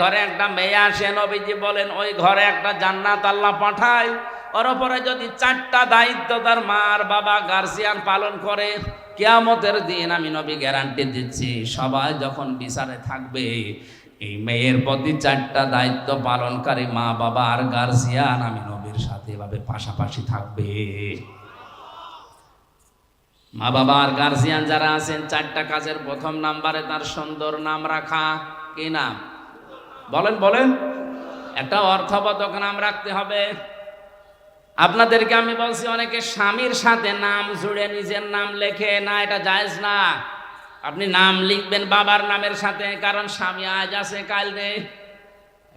ঘরে একটা মেয়ে আসে, নবীজি বলেন, ওই ঘরে একটা জান্নাত আল্লাহ পাঠায়। ওর উপরে যদি চারটা দায়িত্ব তার মার বাবা গার্জিয়ান পালন করে, কেয়ামতের দিন আমি নবী গ্যারান্টি দিচ্ছি, সবাই যখন বিচারে থাকবে, এই মেয়ের প্রতি চারটা দায়িত্ব পালনকারী মা বাবা আর গার্জিয়ান আমি নবীর সাথে এভাবে পাশাপাশি থাকবে। মা বাবা আর গার্জিয়ান যারা আছেন, চারটা কাজের প্রথম নাম্বারে তার সুন্দর নাম রাখা। কি নাম? বলেন বলেন। একটা অর্থবোধক নাম রাখতে হবে। আপনাদেরকে আমি বলছি, অনেকে স্বামীর সাথে নাম জুড়ে নিজের নাম লেখে, না, এটা জায়েজ না। আপনি নাম লিখবেন বাবার নামের সাথে, কারণ স্বামী আজ আছে, কাল নেই।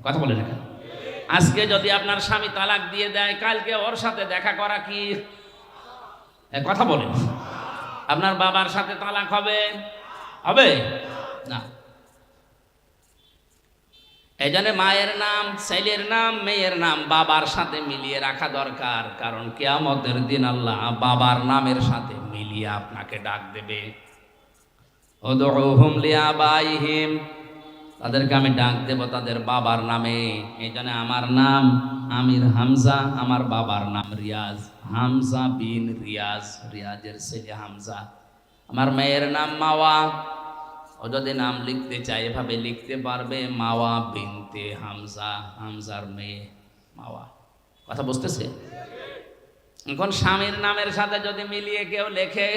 কথা বলেন না আজকে যদি আপনার স্বামী তালাক দিয়ে দেয়, কালকে ওর সাথে দেখা করা কি? কথা বলেন। আপনার বাবার সাথে তালাক হবে? হবে? না। এই জন্য মায়ের নাম, ছেলের নাম, মেয়ের নাম বাবার সাথে মিলিয়ে রাখা দরকার। কারণ কেয়ামতের দিন আল্লাহ বাবার নামের সাথে মিলিয়ে আপনাকে ডাক দেবে। তাদেরকে আমি ডাক দেব তাদের বাবার নামে। এই জন্য আমার নাম আমির হামজা, আমার বাবার নাম রিয়াজ। হামজা বিন রিয়াজ, রিয়াজের ছেলে হামজা। আমার মেয়ের নাম মাওয়া। ও যদি নাম লিখতে চায়, এভাবে লিখতে পারবে মাওয়া বিনতে হামজা, হামজার মেয়ে মাওয়া। কথা বুঝতেছে? এখন স্বামীর নামের সাথে যদি মিলিয়ে কেউ লেখে,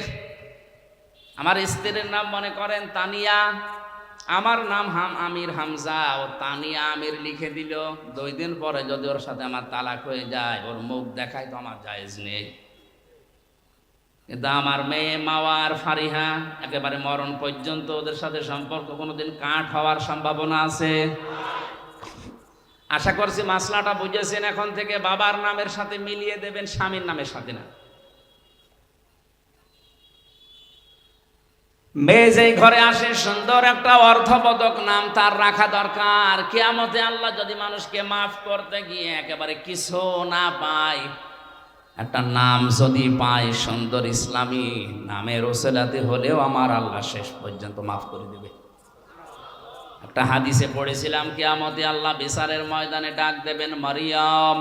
আমার স্ত্রীর নাম মনে করেন তানিয়া, আমার নাম হাম আমির হামজা, ও তানিয়া আমির লিখে দিল। দুই দিন পরে যদি ওর সাথে আমার তালাক হয়ে যায়, ওর মুখ দেখায় তো আমার জায়েজ নেই। কিন্তু আমার মেয়ে মাওয়ার ফারিহা একেবারে মরণ পর্যন্ত ওদের সাথে সম্পর্ক কোনোদিন কাট হওয়ার সম্ভাবনা আছে। আশা করছি মাসলাটা বুঝেছেন, এখন থেকে বাবার নামের সাথে মিলিয়ে দেবেন, স্বামীর নামের সাথে না। মেয়ে যেই ঘরে আসে, সুন্দর একটা অর্থবোধক নাম তার রাখা দরকার। কেয়ামতে আল্লাহ যদি মানুষকে মাফ করতে গিয়ে একেবারে কিছু না পায় একটা নাম যদি পায় সুন্দর ইসলামী নামের ওসেলাতে হলেও আমার আল্লাহ শেষ পর্যন্ত মাফ করে দেবে। একটা হাদিসে পড়েছিলাম কি কেয়ামতে আল্লাহ বিচারের ময়দানে ডাক দেবেন, মরিয়ম,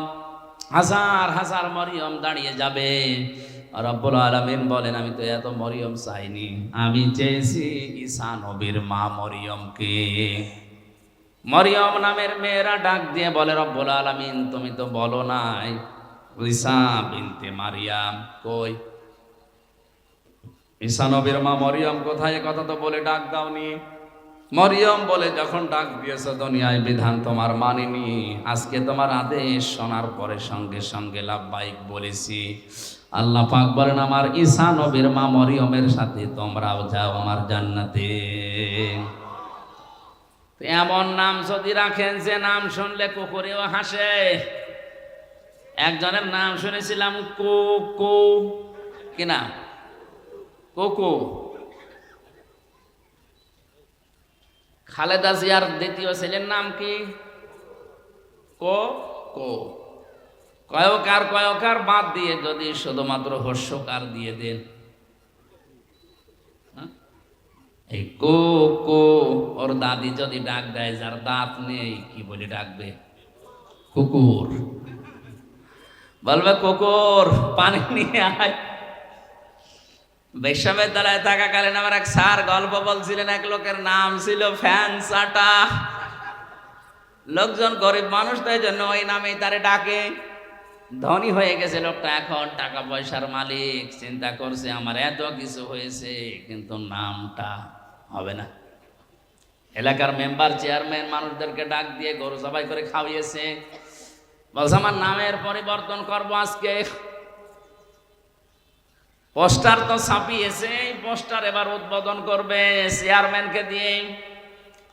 হাজার হাজার মরিয়ম দাঁড়িয়ে যাবে। রব্বুল আলমিন বলেন, আমি তো এত মরিয়ম চাইনি, আমি চেয়েছি ঈসা নবীর মা মরিয়মকে। মরিয়ম নামের মেয়েরা ডাক দিয়ে বলে, রব্বুল আলমিন, তুমি তো বলো নাই ঈসা বিনতে মারিয়াম কই ঈসা নবীর মা মরিয়ম কোথায়? কথা তো বলে ডাক দাওনি। মরিয়ম বলে, যখন ডাক দিয়েছ দুনিয়ায়, বিধান তোমার মানিনি। আজকে তোমার আদেশ শোনার পরে সঙ্গে সঙ্গে লাভবাহিক বলেছি। আল্লাহ পাক বলেন, আমার ঈসা নবীর মা মরিয়মের সাথে তোমরাও যাও আমার জান্নাতে। এমন নাম যদি রাখেন, যে নাম শুনলে কুকুরেও হাসে। একজনের নাম শুনেছিলাম কো কো কি নাম? কোকো। খালেদা জিয়ার দ্বিতীয় ছেলের নাম কি? কো কো কয়কার কয়কার বাদ দিয়ে যদি শুধুমাত্র হস্যকার দিয়ে দেন। হ্যাঁ? এই কো কো ওর দাদি যদি ডাক দেয়, যার দাঁত নেই, কি বলে ডাকবে? কুকুর। বলবে, কুকুর, পানি নিয়ে আয়। বিশ্ববিদ্যালয়ে থাকাকালীন আমার এক স্যার গল্প বলছিলেন, এক লোকের নাম ছিল ফ্যান সাটা। লোকজন গরিব মানুষ, তাই জন্য ওই নামেই তারে ডাকে। ধনী হয়ে গেছে লোকটা, এখন টাকা পয়সার মালিক, চিন্তা করছে আমার এত কিছু হয়েছে, কিন্তু নামটা হবে না। এলাকার মেম্বার, চেয়ারম্যান মানুষদেরকে ডাক দিয়ে গরু সবাই করে খাওয়িয়েছে। বলছে, আমার নামের পরিবর্তন করব আজকে। পোস্টার তো ছাপিয়েছে, এই পোস্টার এবার উদ্বোধন করবে চেয়ারম্যানকে দিয়ে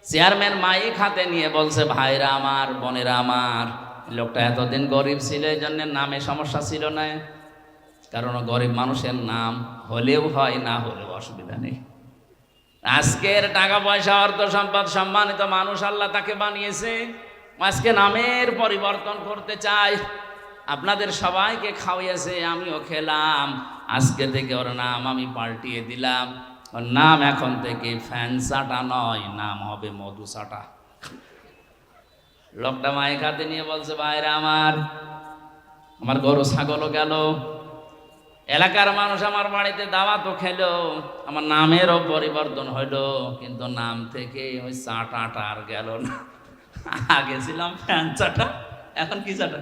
চেয়ারম্যান মাইক হাতে নিয়ে বলছে, ভাইরা আমার, বোনেরা আমার, লোকটা এতদিন গরিব ছিল, এই জন্য নামে সমস্যা ছিল না। কারণ গরিব মানুষের নাম হলেও হয়, না হলেও অসুবিধা নেই। আজকের টাকা পয়সা, অর্থ সম্পদ সম্মানিত মানুষ আল্লাহ তাকে বানিয়েছে। আজকে নামের পরিবর্তন করতে চাই। আপনাদের সবাইকে খাওয়াইয়েছে, আমিও খেলাম। আজকে থেকে ওর নাম আমি পাল্টিয়ে দিলাম। ওর নাম এখন থেকে ফ্যান ফ্যানসাটা নয়, নাম হবে মধুসাটা লোকটা মায়ের হাতে নিয়ে বলছে, ভাইরা আমার আমার গরু ছাগলও গেল। এলাকার মানুষ আমার বাড়িতে দাওয়া তো খেলো। আমার নামেরও পরিবর্তন হইল, কিন্তু নাম থেকে ওই চাটাটা আর গেল না। আগে ছিলাম ফ্যান চাটা, এখন কি চাটা?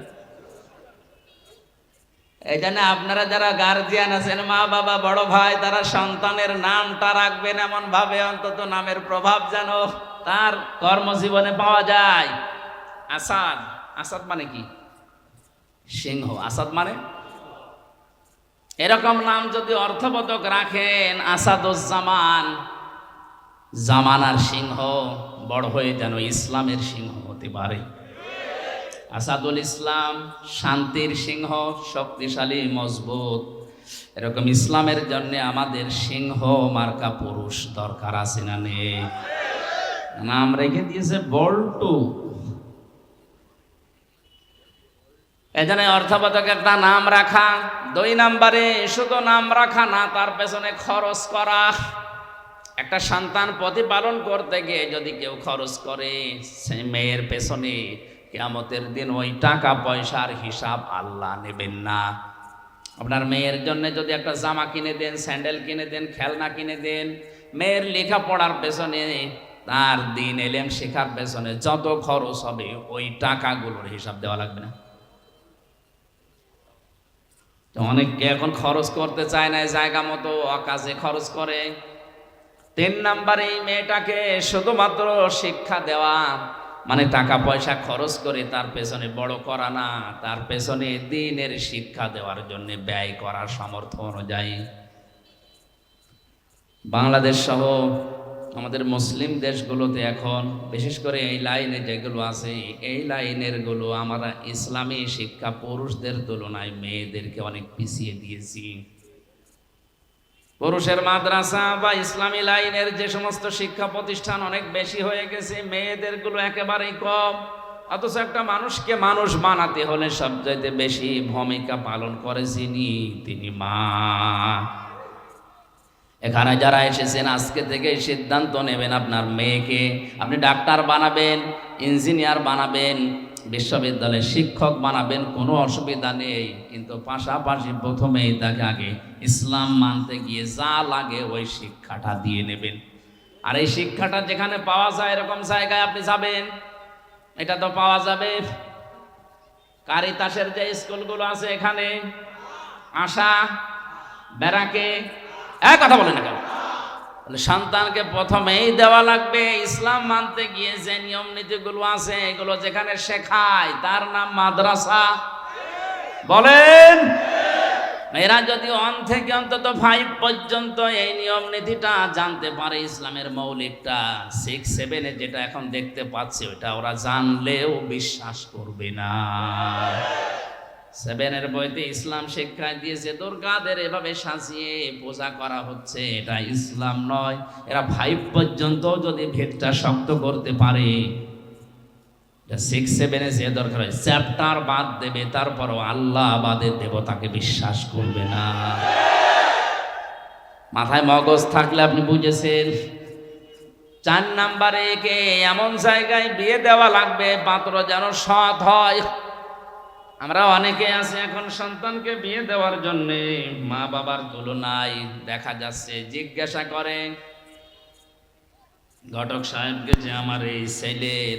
এই জন্য আপনারা যারা গার্জিয়ান আছেন, মা বাবা, বড় ভাই, তারা সন্তানের নামটা রাখবেন এমন ভাবে অন্তত নামের প্রভাব যেন তার কর্মজীবনে পাওয়া যায়। আসাদ আসাদ মানে কি? সিংহ, আসাদ মানে? এরকম নাম যদি অর্থবোধক রাখেন, আসাদুজ্জামান, জামানার সিংহ। বড় হয়ে যেন ইসলামের সিংহ হতে পারে। আসাদুল ইসলাম শান্তির সিংহ, শক্তিশালী, মজবুত। এরকম ইসলামের জন্য আমাদের সিংহ, মার্কা পুরুষ দরকার আছে না নেই? নাম রেখে দিয়েছে বল্টু। এখানে অর্থবোধক একটা নাম রাখা, দুই নাম্বারে শুধু নাম রাখা না, তার পেছনে খরচ করা। একটা সন্তান প্রতিপালন করতে গিয়ে যদি কেউ খরচ করে সে মেয়ের পেছনে কেয়ামতের দিন ওই টাকা পয়সার হিসাব আল্লাহ নেবেন না। আপনার মেয়ের জন্য যদি একটা জামা কিনে দেন, স্যান্ডেল কিনে দেন, খেলনা কিনে দেন, মেয়ের লেখাপড়ার পেছনে, তার দিন এলেম শেখার পেছনে যত খরচ হবে, ওই টাকাগুলোর হিসাব দেওয়া লাগবে না। অনেককে এখন খরচ করতে চায় না, জায়গা মতো অকাজে খরচ করে। তিন নাম্বারে এই মেয়েটাকে শুধুমাত্র শিক্ষা দেওয়া মানে টাকা পয়সা খরচ করে তার পেছনে বড় করা না, তার পেছনে দিনের শিক্ষা দেওয়ার জন্য ব্যয় করার সামর্থ্য অনুযায়ী। বাংলাদেশ সহ আমাদের মুসলিম দেশগুলোতে এখন, বিশেষ করে এই লাইনে যেগুলো আছে, এই লাইনেরগুলো আমরা ইসলামী শিক্ষা পুরুষদের তুলনায় মেয়েদেরকে অনেক পিছিয়ে দিয়েছি। পুরুষের মাদ্রাসা বা ইসলামী লাইনের যে সমস্ত শিক্ষা প্রতিষ্ঠান অনেক বেশি হয়ে গেছে মেয়েদেরগুলো একেবারেই কম। অথচ একটা মানুষকে মানুষ বানাতে হলে সবচাইতে বেশি ভূমিকা পালন করে যিনি, তিনি মা। এখানে যারা এসেছেন, আজকে থেকে সিদ্ধান্ত নেবেন আপনার মেয়েকে। আপনি ডাক্তার বানাবেন, ইঞ্জিনিয়ার বানাবেন বিশ্ববিদ্যালয়ের শিক্ষক বানাবেন, কোনো অসুবিধা নেই। কিন্তু পাশাপাশি প্রথমেই তাকে আগে ইসলাম মানতে গিয়ে যা লাগে ওই শিক্ষাটা দিয়ে নেবেন। আর এই শিক্ষাটা যেখানে পাওয়া যায় এরকম জায়গায় আপনি যাবেন, এটা তো পাওয়া যাবে। কারিতাসের যে স্কুলগুলো আছে এখানে, আশা, ব্যারাকে এক কথা বলে না কেন? সন্তানকে প্রথমেই দেওয়া লাগবে। ইসলাম মানতে গিয়ে যে নিয়ম নীতিগুলো আছে, এগুলো যেখানে শেখায়, তার নাম মাদ্রাসা। বলেন? এরা যদি অন থেকে অন্তত ফাইভ পর্যন্ত এই নিয়ম নীতিটা জানতে পারে, ইসলামের মৌলিকটা, সিক্স, সেভেনে যেটা এখন দেখতে পাচ্ছে, ওটা ওরা জানলেও বিশ্বাস করবে না। সেভেনের বইতে ইসলাম শিক্ষায় দিয়েছে, দুর্গাদের এভাবে সাজিয়ে পূজা করা হচ্ছে। এটা ইসলাম নয়, এরা ফাইভ পর্যন্ত যদি ভেদটা শক্ত করতে পারে। সিক্স যে দরকার হয় চ্যাপ্টার বাদ দেবে, তারপরও আল্লাহ বাদের দেবতাকে বিশ্বাস করবে না। মাথায় মগজ থাকলে আপনি বুঝেছেন। চার নাম্বারে একে এমন জায়গায় বিয়ে দেওয়া লাগবে, পাত্র যেন সৎ হয়। আমরা অনেকে আছি এখন সন্তানকে বিয়ে দেওয়ার জন্য মা বাবার তুলনায় দেখা যাচ্ছে, জিজ্ঞাসা করে, ঘটক সাহেবকে যে আমার এই ছেলের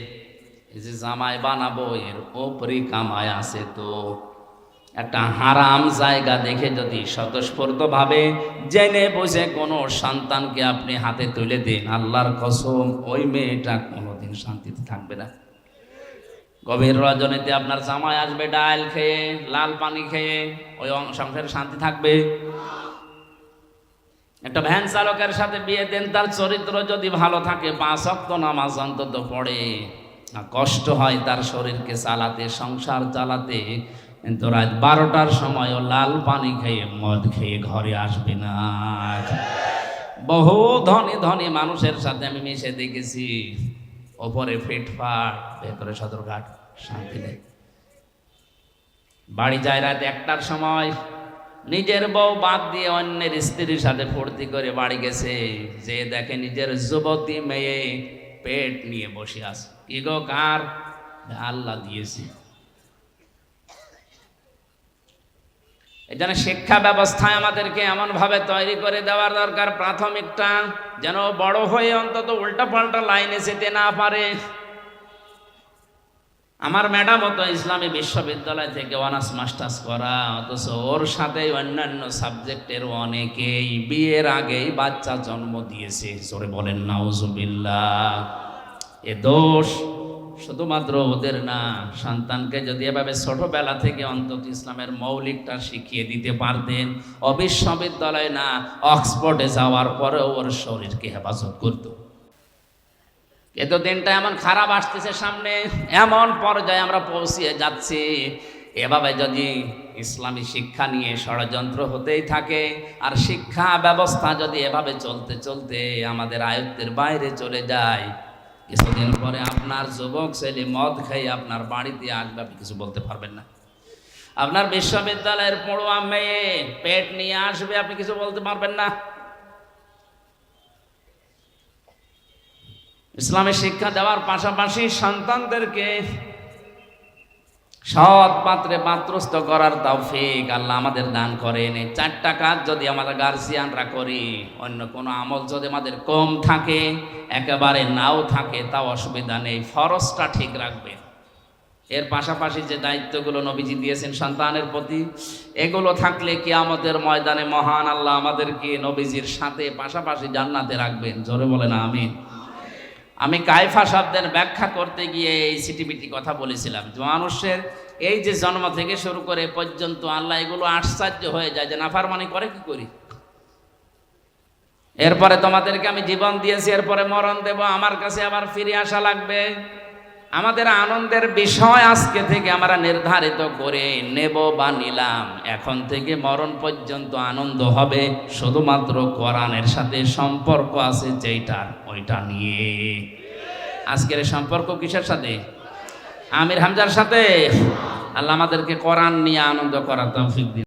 যে জামাই বানাবো, এর ওপরি কামায় আছে তো। একটা হারাম জায়গা দেখে যদি স্বতঃস্ফূর্ত ভাবে জেনে বুঝে কোনো সন্তানকে আপনি হাতে তুলে দিন, আল্লাহর কসম, ওই মেয়েটা কোনোদিন শান্তিতে থাকবে না। গভীর রজনীতে আপনার জামাই আসবে, ডাল খেয়ে, লাল পানি খেয়ে, ওই সংসারে শান্তি থাকবে। একটা ভ্যান চালকের সাথে বিয়ে দেন, তার চরিত্র যদি ভালো থাকে, পাঁচ অক্ত নামাজ অন্তত পড়ে। কষ্ট হয় তার শরীরকে চালাতে, সংসার চালাতে। কিন্তু রাত বারোটার সময়ও লাল পানি খেয়ে, মদ খেয়ে ঘরে আসবে না। বহু ধনী ধনী মানুষের সাথে আমি মিশে দেখেছি। ওপরে ফিটফাট ভেতরে সদরঘাট, শান্তি নেই। বাড়ি যায় রাত একটার সময়, নিজের বউ বাদ দিয়ে অন্যের স্ত্রীর সাথে ফুর্তি করে বাড়ি গেছে। যে দেখে নিজের যুবতী মেয়ে পেট নিয়ে বসে আছে। কি গো কার? আল্লাহ দিয়েছে। এই জন্য শিক্ষা ব্যবস্থায় আমাদেরকে এমন ভাবে তৈরি করে দেওয়ার দরকার। প্রাথমিকটা যেন বড় হয়ে অন্তত উল্টা পাল্টা লাইনে যেতে না পারে। আমার ম্যাডাম তো ইসলামী বিশ্ববিদ্যালয় থেকে অনার্স, মাস্টার্স করা, অথচ ওর সাথে অন্যান্য সাবজেক্টের অনেকেই বিয়ের আগেই বাচ্চা জন্ম দিয়েছে। জোরে বলেন, নাউজুবিল্লাহ। এ দোষ শুধুমাত্র ওদের না, সন্তানকে যদি এভাবে ছোটবেলা থেকে অন্তত ইসলামের মৌলিকটা শিখিয়ে দিতে পারতেন, অবিশ্ববিদ্যালয় না, অক্সফোর্ডে যাওয়ার পরেও ওর শরীরকে হেফাজত করতো। এ তো দিনটা এমন খারাপ আসতেছে সামনে, এমন পর্যায়ে আমরা পৌঁছিয়ে যাচ্ছি। এভাবে যদি ইসলামী শিক্ষা নিয়ে ষড়যন্ত্র হতেই থাকে, আর শিক্ষা ব্যবস্থা যদি এভাবে চলতে চলতে আমাদের আয়ত্তের বাইরে চলে যায় কিছুদিন পরে আপনার যুবক ছেলে মদ খাই আপনার বাড়িতে আসবে, আপনি কিছু বলতে পারবেন না। আপনার বিশ্ববিদ্যালয়ের পড়ুয়া মেয়ে পেট নিয়ে আসবে, আপনি কিছু বলতে পারবেন না। ইসলামের শিক্ষা দেওয়ার পাশাপাশি সন্তানদেরকে সৎ পাত্রে পাত্রস্থ করার তৌফিক আল্লাহ আমাদের দান করেন। এই চারটা কাজ যদি আমাদের গার্জিয়ানরা করি, অন্য কোনো আমল যদি আমাদের কম থাকে, একেবারে নাও থাকে, তাও অসুবিধা নেই, ফরজটা ঠিক রাখবে এর পাশাপাশি যে দায়িত্বগুলো নবীজি দিয়েছেন সন্তানের প্রতি, এগুলো থাকলে কি আমাদের ময়দানে মহান আল্লাহ আমাদেরকে নবীজির সাথে পাশাপাশি জান্নাতে রাখবেন। জোরে বলেন, আমিন। আমি কায়ফা শব্দের ব্যাখ্যা করতে গিয়ে এই সিটিবিটি কথা বলেছিলাম। যে মানুষের এই যে জন্ম থেকে শুরু করে পর্যন্ত আল্লাহ এগুলো আশ্চর্য হয়ে যায় যে নাফারমানি করে কি করি? এরপরে তোমাদেরকে আমি জীবন দিয়েছি, এরপরে মরণ দেব, আমার কাছে আবার ফিরে আসা লাগবে। আমাদের আনন্দের বিষয় আজকে থেকে আমরা নির্ধারিত করে নেব বা নিলাম। এখন থেকে মরণ পর্যন্ত আনন্দ হবে, শুধুমাত্র কোরআনের সাথে সম্পর্ক আছে যেইটার ওইটা নিয়ে। আজকের সম্পর্ক কিসের সাথে? আমির হামজার সাথে। আল্লাহ আমাদেরকে কোরআন নিয়ে আনন্দ করা তৌফিক দিন।